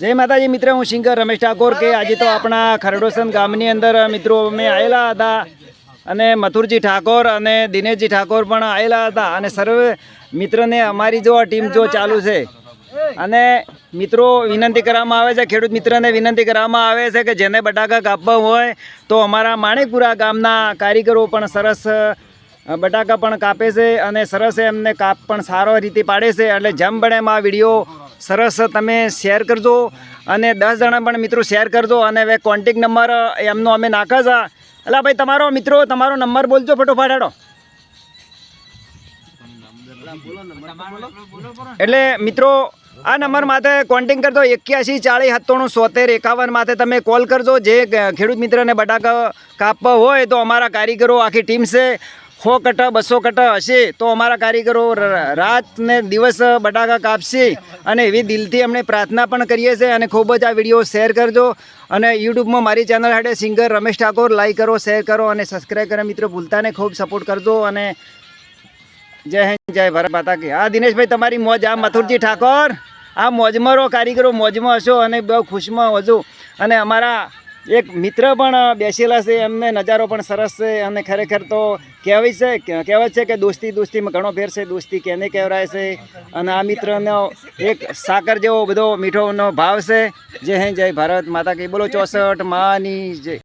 જય માતાજી, મિત્ર, હું સિંગર રમેશ ઠાકોર કે આજે તો આપણા ખરડોસન ગામની અંદર મિત્રો, અમે આવેલા હતા અને મથુરજી ઠાકોર અને દિનેશજી ઠાકોર પણ આવેલા હતા અને સર્વે મિત્રને અમારી જો ટીમ જો ચાલુ છે. અને મિત્રો, વિનંતી કરવામાં આવે છે, ખેડૂત મિત્રને વિનંતી કરવામાં આવે છે કે જેને બટાકા કાપવા હોય તો અમારા માણેકપુરા ગામના કારીગરો પણ સરસ બટાકા પણ કાપે છે અને સરસ એમને કાપ પણ સારો રીતે પાડે છે. એટલે જેમ બને એમાં વીડિયો સરસ તમે શેર કરજો અને દસ જણા પણ મિત્રો શેર કરજો અને હવે કોન્ટેક નંબર એમનો અમે નાખા છે એટલે ભાઈ, તમારો મિત્રો, તમારો નંબર બોલજો ફટોફટ હેડો. એટલે મિત્રો, આ નંબર માથે કોન્ટેક કરજો, એક્યાસી ચાળીસ સત્તોણું સોતેર એકાવન માથે તમે કોલ કરજો. જે ખેડૂત મિત્રને બટાકા કાપવા હોય તો અમારા કારીગરો, આખી ટીમ છે. સો કટા, બસો કટા હશે તો અમારા કારીગરો રાત ને દિવસ બટાકા કાપશે અને એવી દિલથી અમને પ્રાર્થના પણ કરીએ છીએ અને ખૂબ જ આ વીડિયો શેર કરજો અને યુટ્યુબમાં મારી ચેનલ હેઠે સિંગર રમેશ ઠાકોર લાઈક કરો શેર કરો અને સબસ્ક્રાઈબ કરો. મિત્રો ભૂલતા ને ખૂબ સપોર્ટ કરજો અને જય હિન્દ, જય ભારત માતા કે. હા, દિનેશભાઈ, તમારી મોજ. આ મથુરજી ઠાકોર, આ મોજમાં રહો. કારીગરો મોજમાં હશો અને બહુ ખુશમાં હશો અને અમારા એક મિત્ર પણ બેસેલા છે, એમને નજારો પણ સરસ છે અને ખરેખર તો કહેવાય છે કહેવાય છે કે દોસ્તી દોસ્તીમાં ઘણો ફેર છે, દોસ્તી કેને કહેવાય છે અને આ મિત્રનો એક સાકર જેવો બધો મીઠોનો ભાવ છે. જય હિન્દ, જય ભારત, માતા કે. બોલો ચોસઠ, માની જય.